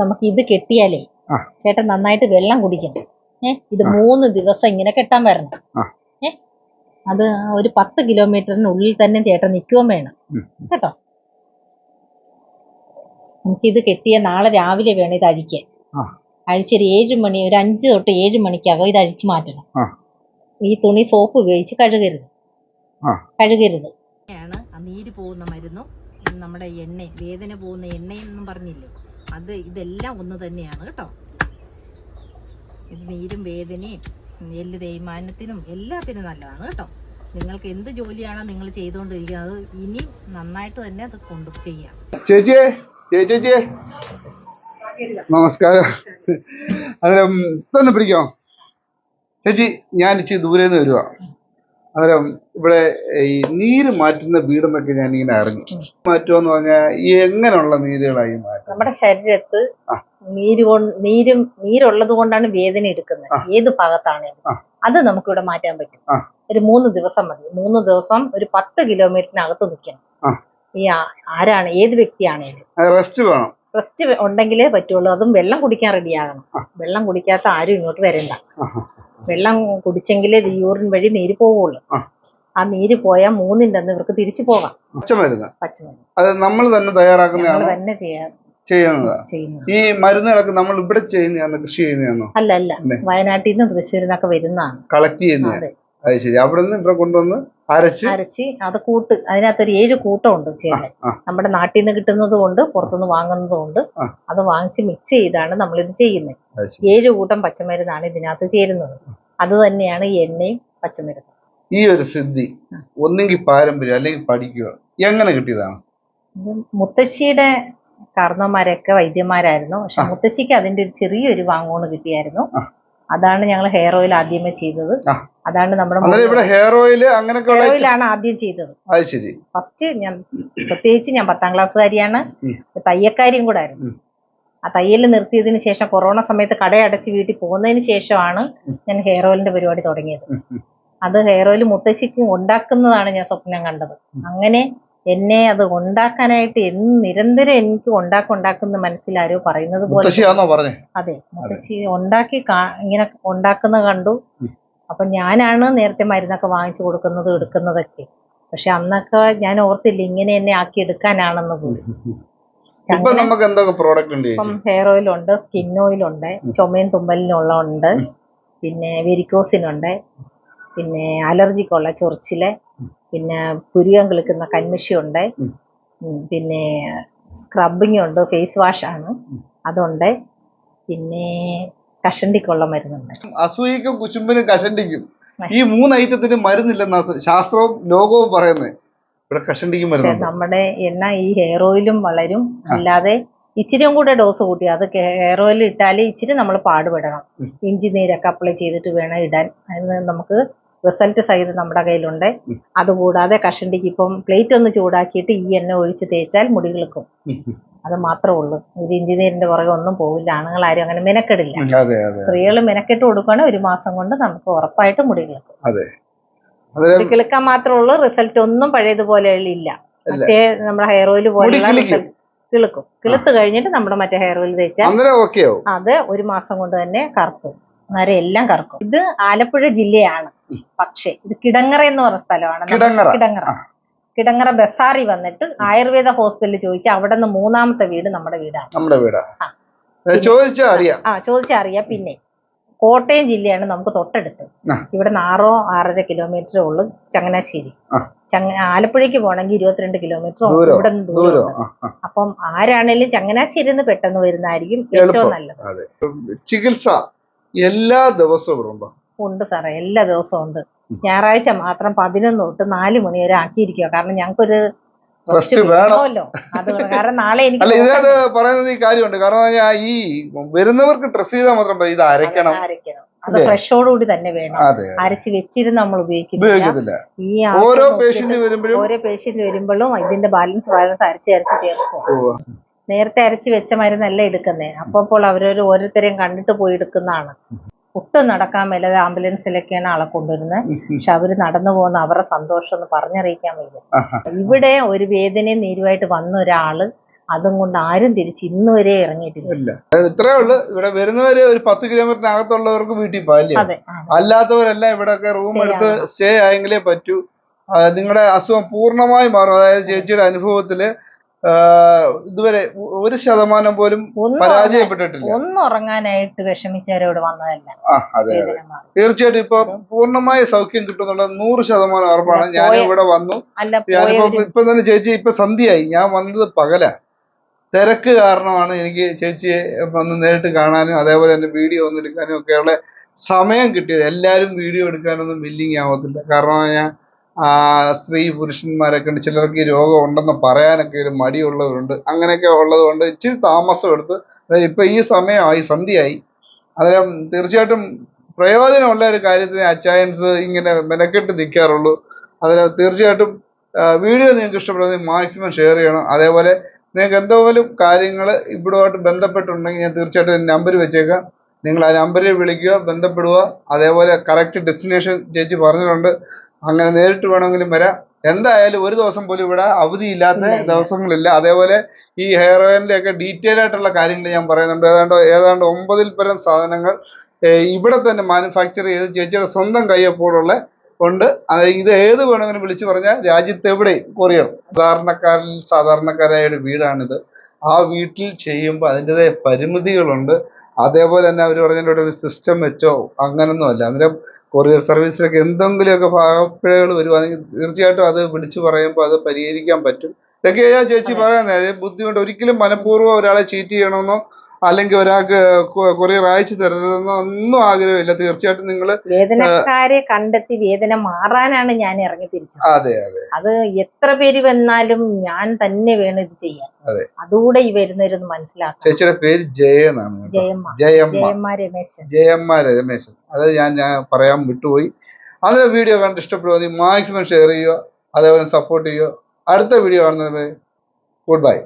നമുക്ക് ഇത് കെട്ടിയാലേ ചേട്ടൻ നന്നായിട്ട് വെള്ളം കുടിക്കണം ഏ ഇത്. മൂന്ന് ദിവസം ഇങ്ങനെ കെട്ടാൻ വരണം. ഏ അത് ഒരു പത്ത് കിലോമീറ്ററിനുള്ളിൽ തന്നെ ചേട്ടൻ നിൽക്കുകയും വേണം. കേട്ടോ? നമുക്ക് ഇത് കെട്ടിയ നാളെ രാവിലെ വേണം ഇത് അഴിക്കാൻ. അഴിച്ചൊരു ഏഴ് മണി ഒരു അഞ്ച് തൊട്ട് ഏഴ് മണിക്കകം ഇത് അഴിച്ചു മാറ്റണം. ഈ തുണി സോപ്പ് ഉപയോഗിച്ച് കഴുകരുത്. കഴുകരുത്. ആണ് ആ നീര് പോകുന്ന മരുന്നും നമ്മുടെ എണ്ണ വേദന പോകുന്ന എണ്ണയെന്നും പറഞ്ഞില്ലേ? അത് ഇതെല്ലാം ഒന്ന് തന്നെയാണ് കേട്ടോ. ഇത് നീരും വേദനയും എല്ല് തേയ്മാനത്തിനും എല്ലാത്തിനും നല്ലതാണ് കേട്ടോ. നിങ്ങൾക്ക് എന്ത് ജോലിയാണോ നിങ്ങൾ ചെയ്തുകൊണ്ടിരിക്കുന്നത് ഇനി നന്നായിട്ട് തന്നെ അത് കൊണ്ടു ചെയ്യാം. നമസ്കാരം. അതെ ഇതൊന്ന് പിടിക്കോ. ചേച്ചി ഞാൻ ഇച്ചിരി ദൂരെ നിന്ന് വരുവാ. അന്നേരം ഇവിടെ ഈ നീര് മാറ്റുന്ന വീടെന്നൊക്കെ ഞാൻ ഇങ്ങനെ അറിഞ്ഞു. മാറ്റുമെന്ന് പറഞ്ഞാൽ ഈ എങ്ങനെയുള്ള നീരുകളായി മാറ്റും നമ്മുടെ ശരീരത്ത്. നീര് കൊണ്ട് നീരും നീരുള്ളത് കൊണ്ടാണ് വേദന എടുക്കുന്നത്. ഏത് ഭാഗത്താണെങ്കിലും. അത്? നമുക്കിവിടെ മാറ്റാൻ പറ്റും. ഒരു മൂന്ന് ദിവസം മതി. മൂന്ന് ദിവസം ഒരു പത്ത് കിലോമീറ്ററിനകത്ത് നിൽക്കണം. ഈ ആരാണ് ഏത് വ്യക്തിയാണേലും റെസ്റ്റ് വേണം. റെസ്റ്റ് ഉണ്ടെങ്കിലേ പറ്റുള്ളൂ. അതും വെള്ളം കുടിക്കാൻ റെഡിയാകണം. വെള്ളം കുടിക്കാത്ത ആരും ഇങ്ങോട്ട് വരണ്ട. വെള്ളം കുടിച്ചെങ്കിലേ യൂറിൻ വഴി നീര് പോവുള്ളൂ. ആ. നീര് പോയാൽ മൂന്നിന്റെ അന്ന് ഇവർക്ക് തിരിച്ചു പോകാം. പച്ചമരുന്ന്. പച്ചമരുന്ന്. അത് നമ്മൾ തന്നെ തയ്യാറാക്കുന്നതാണ്? തന്നെ ചെയ്യാം ചെയ്യുന്നതാ? ഈ മരുന്നുകളൊക്കെ നമ്മൾ ഇവിടെ ചെയ്യുന്നതാണോ? കൃഷി ചെയ്യുന്നതാണോ? അല്ല അല്ല? വയനാട്ടിൽ നിന്ന് തൃശ്ശൂരിൽ നിന്നൊക്കെ വരുന്നതാണ്. കളക്ട് ചെയ്യുന്നത്? അത്. ശരി. അവിടെ നിന്ന് ഇവിടെ കൊണ്ടുവന്ന് അരച്ച്? അത് കൂട്ട് അതിനകത്തൊരു ഏഴ് കൂട്ടം ഉണ്ട് ചേന നമ്മുടെ നാട്ടിൽ നിന്ന് കിട്ടുന്നതും ഉണ്ട് പുറത്തുനിന്ന് വാങ്ങുന്നതും ഉണ്ട് അത് വാങ്ങിച്ച് മിക്സ് ചെയ്താണ് നമ്മളിത് ചെയ്യുന്നത് ഏഴ് കൂട്ടം പച്ചമരുന്നാണ് ഇതിനകത്ത് ചേരുന്നത്. അത് തന്നെയാണ് എണ്ണയും പച്ചമരുന്നും. ഈ ഒരു സിദ്ധി. ഒന്നെങ്കിൽ പാരമ്പര്യം അല്ലെങ്കിൽ പഠിക്കുക എങ്ങനെ കിട്ടിയതാണ്? മുത്തശ്ശിയുടെ കാരണവന്മാരൊക്കെ വൈദ്യന്മാരായിരുന്നു. പക്ഷെ. മുത്തശ്ശിക്ക് അതിന്റെ ഒരു ചെറിയൊരു വാങ്ങോണ് കിട്ടിയായിരുന്നു. അതാണ് ഞങ്ങൾ ഹെയർ ഓയിൽ ആദ്യമേ ചെയ്തത്. അതാണ് നമ്മുടെ ഇവിടെ ഹെയർ ഓയിൽ അങ്ങനെ ഹെയർ ഓയിലാണ് ആദ്യം ചെയ്തത്. അത് ശരി. ഫസ്റ്റ് ഞാൻ പ്രത്യേകിച്ച് ഞാൻ പത്താം ക്ലാസ്സുകാരിയാണ്. തയ്യക്കാരിയും കൂടെ ആയിരുന്നു. ആ തയ്യൽ നിർത്തിയതിന് ശേഷം കൊറോണ സമയത്ത് കടയടച്ച് വീട്ടിൽ പോകുന്നതിന് ശേഷമാണ് ഞാൻ ഹെയർ ഓയിലിന്റെ പരിപാടി തുടങ്ങിയത്. അത് ഹെയർ ഓയിൽ മുത്തശ്ശിക്കും ഉണ്ടാക്കുന്നതാണ് ഞാൻ സ്വപ്നം കണ്ടത്. അങ്ങനെ എന്നെ അത് ഉണ്ടാക്കാനായിട്ട് എന്ന് നിരന്തരം എനിക്ക് ഉണ്ടാക്കി ഉണ്ടാക്കുന്ന മനസ്സിലാരോ പറയുന്നത് പോലെ അതെ മുത്തശ്ശി ഉണ്ടാക്കി ഇങ്ങനെ ഉണ്ടാക്കുന്ന കണ്ടു. അപ്പൊ ഞാനാണ് നേരത്തെ മരുന്നൊക്കെ വാങ്ങിച്ചു കൊടുക്കുന്നതും എടുക്കുന്നതൊക്കെ. പക്ഷെ അന്നൊക്കെ ഞാൻ ഓർത്തില്ല ഇങ്ങനെ എന്നെ ആക്കി എടുക്കാനാണെന്ന് പോലും. ഇപ്പൊ നമുക്ക് എന്തൊക്കെ പ്രോഡക്റ്റ് ഉണ്ട് ഇപ്പം ഹെയർ ഓയിൽ ഉണ്ട് സ്കിൻ ഓയിൽ ഉണ്ട് ചുമയും തുമ്പലിനുള്ള ഉണ്ട്. പിന്നെ വെരിക്കോസിനുണ്ട് പിന്നെ അലർജിക്കുള്ള ചൊറിച്ചിൽ പിന്നെ പുരികം കിളിക്കുന്ന കന്മിഷി ഉണ്ട് പിന്നെ സ്ക്രബിങ് ഉണ്ട് ഫേസ് വാഷ് ആണ് അതുണ്ട്. പിന്നെ കഷണ്ടിക്കുള്ള മരുന്നുണ്ട്. അസൂയക്കും കുശുമ്പിനും കഷണ്ടിക്കും. ഈ മൂന്ന് ഐറ്റത്തിന് മരുന്നില്ലെന്ന ശാസ്ത്രവും ലോകവും പറയുന്നത് ഇവിടെ കഷണ്ടിക്കും പക്ഷെ മരുന്നുണ്ട്. നമ്മുടെ എണ്ണ ഈ ഹെയർ ഓയിലും വളരും. അല്ലാതെ ഇച്ചിരിയും കൂടെ ഡോസ് കൂട്ടി. അത് ഹെയർ ഓയിൽ ഇട്ടാലേ ഇച്ചിരി നമ്മൾ പാടുപെടണം. ഇഞ്ചി നീരൊക്കെ അപ്ലൈ ചെയ്തിട്ട് വേണം ഇടാൻ. അതിന് നമുക്ക് റിസൾട്ട് സഹിതം നമ്മുടെ കയ്യിലുണ്ട്. അതുകൂടാതെ കഷണ്ടിക്ക് ഇപ്പം പ്ലേറ്റ് ഒന്ന് ചൂടാക്കിയിട്ട് ഈ എണ്ണ ഒഴിച്ച് തേച്ചാൽ മുടി കിളുക്കും. അത് മാത്രമേ ഉള്ളൂ. ഒരു എഞ്ചിനീയറിന്റെ പുറകെ ഒന്നും പോവില്ല. ആണുങ്ങളാരും അങ്ങനെ മെനക്കെടില്ല. സ്ത്രീകൾ മെനക്കെട്ട് കൊടുക്കുകയാണെങ്കിൽ ഒരു മാസം കൊണ്ട് നമുക്ക് ഉറപ്പായിട്ട് മുടി കിളുക്കും. മുടി കിളുക്കാൻ മാത്രമേ ഉള്ളൂ. റിസൾട്ട് ഒന്നും പഴയതുപോലെ ഇല്ല. മറ്റേ നമ്മുടെ ഹെയർ ഓയിൽ പോലെയുള്ള കിളിക്കും. കിളുത്ത് കഴിഞ്ഞിട്ട് നമ്മുടെ മറ്റേ ഹെയർ ഓയിൽ തേച്ചാൽ അത് ഒരു മാസം കൊണ്ട് തന്നെ കറക്കും. നര എല്ലാം കറക്കും. ഇത് ആലപ്പുഴ ജില്ലയാണ്. പക്ഷേ ഇത് കിടങ്ങറ എന്ന് പറഞ്ഞ സ്ഥലമാണ്. കിടങ്ങറ. കിടങ്ങറ. കിടങ്ങറ ബസാറി വന്നിട്ട് ആയുർവേദ ഹോസ്പിറ്റലിൽ ചോദിച്ചാൽ അവിടെ നിന്ന് മൂന്നാമത്തെ വീട് നമ്മുടെ വീടാണ്. നമ്മുടെ വീടാ. ആ. ചോദിച്ചാ അറിയാം. ആ ചോദിച്ചാൽ അറിയാം. പിന്നെ കോട്ടയം ജില്ലയാണ് നമുക്ക് തൊട്ടടുത്ത്. ഇവിടെ നിന്ന് ആറോ ആറര കിലോമീറ്ററേ ഉള്ളു ചങ്ങനാശ്ശേരി. ചങ്ങ ആലപ്പുഴയ്ക്ക് പോകണമെങ്കിൽ ഇരുപത്തിരണ്ട് കിലോമീറ്റർ ഇവിടെ നിന്ന് ദൂരം. അപ്പം ആരാണേലും ചങ്ങനാശ്ശേരി നിന്ന് പെട്ടെന്ന് വരുന്നതായിരിക്കും ഏറ്റവും നല്ലത്. ചികിത്സ എല്ലാ ദിവസവും ഉണ്ടോ? ഉണ്ട് സാറേ എല്ലാ ദിവസവും ഉണ്ട്. ഞായറാഴ്ച മാത്രം പതിനൊന്ന് തൊട്ട് നാല് മണി വരെ ആക്കിയിരിക്കുക കാരണം ഞങ്ങൾക്കൊരു rest വേണമല്ലോ അത് കാരണം നാളെ എനിക്ക് അല്ല. ഇതിനകത്ത് പറയുന്നത് ഈ കാര്യമുണ്ട്. കാരണം ഈ വരുന്നവർക്ക് ഡ്രസ് ചെയ്താൽ മാത്രം ഇത് അരയ്ക്കണം. അരയ്ക്കണം. അത്? ഫ്രഷോടുകൂടി തന്നെ വേണം. അരച്ച് വെച്ചിരുന്ന് നമ്മൾ ഉപയോഗിക്കുന്നില്ല. ഈ ഓരോ പേഷ്യന്റ് വരുമ്പോഴും ഓരോ പേഷ്യന്റ് വരുമ്പോഴും ഇതിന്റെ ബാലൻസ് ബാലൻസ് അരച്ച് അരച്ച് ചേർക്കും. നേരത്തെ അരച്ച് വെച്ച മരുന്നല്ല എടുക്കുന്നേ. അപ്പോൾ അവരൊരു ഓരോരുത്തരെയും കണ്ടിട്ട് പോയി എടുക്കുന്നതാണ്. ഒട്ടും നടക്കാൻ മേലാതെ ആംബുലൻസിലൊക്കെയാണ് ആളെ കൊണ്ടുവരുന്നത്. പക്ഷെ അവർ നടന്നു പോകുന്ന അവരുടെ സന്തോഷം ഒന്ന് പറഞ്ഞറിയിക്കാൻ വയ്യ. ഇവിടെ ഒരു വേദനയും നീരുമായിട്ട് വന്ന ഒരാൾ അതും കൊണ്ട് ആരും തിരിച്ച് ഇന്ന് വരെ ഇറങ്ങിയിട്ടില്ല. ഇത്രേ ഉള്ളു. ഇവിടെ വരുന്നവര് ഒരു പത്ത് കിലോമീറ്ററിനകത്തുള്ളവർക്ക് വീട്ടിൽ പോകാം. അല്ലാത്തവരെല്ലാം ഇവിടെയൊക്കെ റൂം എടുത്ത് സ്റ്റേ ആയെങ്കിലേ പറ്റൂ. നിങ്ങളുടെ അസുഖം പൂർണമായി മാറും. അതായത് ചേച്ചിയുടെ അനുഭവത്തിൽ ഇതുവരെ ഒരു ശതമാനം പോലും പരാജയപ്പെട്ടിട്ടില്ല. ഒന്നും ഉറങ്ങാനായിട്ട് വിഷമിച്ചവരോട് വന്നതല്ല. ആ അതെ അതെ. തീർച്ചയായിട്ടും ഇപ്പൊ പൂർണമായ സൗഖ്യം കിട്ടുന്നുള്ള നൂറ് ശതമാനം ഉറപ്പാണ്. ഞാൻ ഇവിടെ വന്നു. ഞാനിപ്പോ ഇപ്പൊ തന്നെ ചേച്ചി ഇപ്പൊ സന്ധ്യയായി. ഞാൻ വന്നത് പകല. തിരക്ക് കാരണമാണ് എനിക്ക് ചേച്ചിയെ ഒന്ന് നേരിട്ട് കാണാനും അതേപോലെ തന്നെ വീഡിയോ ഒന്ന് എടുക്കാനും ഒക്കെയുള്ള സമയം കിട്ടിയത്. എല്ലാവരും വീഡിയോ എടുക്കാനൊന്നും വില്ലിങ് ആവത്തില്ല. കാരണം ഞാൻ സ്ത്രീ പുരുഷന്മാരൊക്കെ ഉണ്ട്. ചിലർക്ക് ഈ രോഗം ഉണ്ടെന്ന് പറയാനൊക്കെ ഒരു മടിയുള്ളവരുണ്ട്. അങ്ങനെയൊക്കെ ഉള്ളത് കൊണ്ട് ഇച്ചിരി താമസം എടുത്ത് ഇപ്പൊ ഈ സമയമായി സന്ധ്യയായി. അന്നേരം തീർച്ചയായിട്ടും പ്രയോജനമുള്ള ഒരു കാര്യത്തിന് അച്ചായൻസ് ഇങ്ങനെ മെനക്കെട്ട് നിൽക്കാറുള്ളൂ. അതിൽ തീർച്ചയായിട്ടും വീഡിയോ നിങ്ങൾക്ക് ഇഷ്ടപ്പെടുന്നത് മാക്സിമം ഷെയർ ചെയ്യണം. അതേപോലെ നിങ്ങൾക്ക് എന്തെങ്കിലും കാര്യങ്ങൾ ഇവിടുമായിട്ട് ബന്ധപ്പെട്ടുണ്ടെങ്കിൽ ഞാൻ തീർച്ചയായിട്ടും നമ്പർ വെച്ചേക്കാം. നിങ്ങൾ ആ നമ്പറിൽ വിളിക്കുക ബന്ധപ്പെടുക. അതേപോലെ കറക്റ്റ് ഡെസ്റ്റിനേഷൻ ചേച്ചി പറഞ്ഞിട്ടുണ്ട്. അങ്ങനെ നേരിട്ട് വേണമെങ്കിലും വരാം. എന്തായാലും ഒരു ദിവസം പോലും ഇവിടെ അവധിയില്ലാത്ത. ദിവസങ്ങളില്ല. അതേപോലെ ഈ ഹെയർ ഓയിലിന്റെ ഒക്കെ ഡീറ്റെയിൽ ആയിട്ടുള്ള കാര്യങ്ങൾ ഞാൻ പറയുന്നുണ്ട്. ഏതാണ്ട് ഏതാണ്ട് ഒമ്പതിൽ പരം സാധനങ്ങൾ ഇവിടെ തന്നെ മാനുഫാക്ചർ ചെയ്ത് ചേച്ചിയുടെ സ്വന്തം കയ്യൊപ്പോഴുള്ള ഉണ്ട്. അത് ഇത് ഏത് വേണമെങ്കിലും വിളിച്ചു പറഞ്ഞാൽ രാജ്യത്ത് എവിടെയും കൊറിയർ സാധാരണക്കാരിൽ സാധാരണക്കാരായ ഒരു വീടാണിത്. ആ വീട്ടിൽ ചെയ്യുമ്പോൾ അതിന്റെതായ പരിമിതികളുണ്ട്. അതേപോലെ തന്നെ അവർ പറഞ്ഞിട്ടുണ്ട് ഒരു സിസ്റ്റം വെച്ചോ അങ്ങനൊന്നും അല്ല. അന്നേരം കൊറിയർ സർവീസിലൊക്കെ എന്തെങ്കിലുമൊക്കെ ഭാഗപ്പിഴകൾ വരുവാണെങ്കിൽ തീർച്ചയായിട്ടും അത് വിളിച്ചു പറയുമ്പോൾ അത് പരിഹരിക്കാൻ പറ്റും. ഇതൊക്കെയാ ചേച്ചി. പറയുന്നത് ബുദ്ധിമുട്ട്. ഒരിക്കലും മനഃപൂർവം ഒരാളെ ചീറ്റ് ചെയ്യണമെന്നോ അല്ലെങ്കിൽ ഒരാൾക്ക് കുറെ കൊറിയർ അയച്ചു തരണമെന്നോ ഒന്നും ആഗ്രഹമില്ല. തീർച്ചയായിട്ടും നിങ്ങൾ വേദനക്കാരെ കണ്ടെത്തി വേദന മാറാനാണ് ഞാൻ ഇറങ്ങി തിരിച്ചത്. അതെ അതെ. അത് എത്ര പേര് വന്നാലും ഞാൻ തന്നെ വേണം ഇത് ചെയ്യാൻ. അതെ. അതുകൂടെ ഈ വരുന്നവരൊന്ന് മനസ്സിലാക്കാം ചേച്ചിയുടെ പേര് ജയ എന്നാണ് ജയമ്മ. ജയമ്മ. ജയമ്മ രമേശൻ. ജയമ്മ രമേശൻ. അത് ഞാൻ ഞാൻ പറയാൻ വിട്ടുപോയി. അത് വീഡിയോ കണ്ട് ഇഷ്ടപ്പെടുവാണെങ്കിൽ മാക്സിമം ഷെയർ ചെയ്യുക അതേപോലെ സപ്പോർട്ട് ചെയ്യുക. അടുത്ത വീഡിയോ കാണുന്നത് ഗുഡ് ബൈ.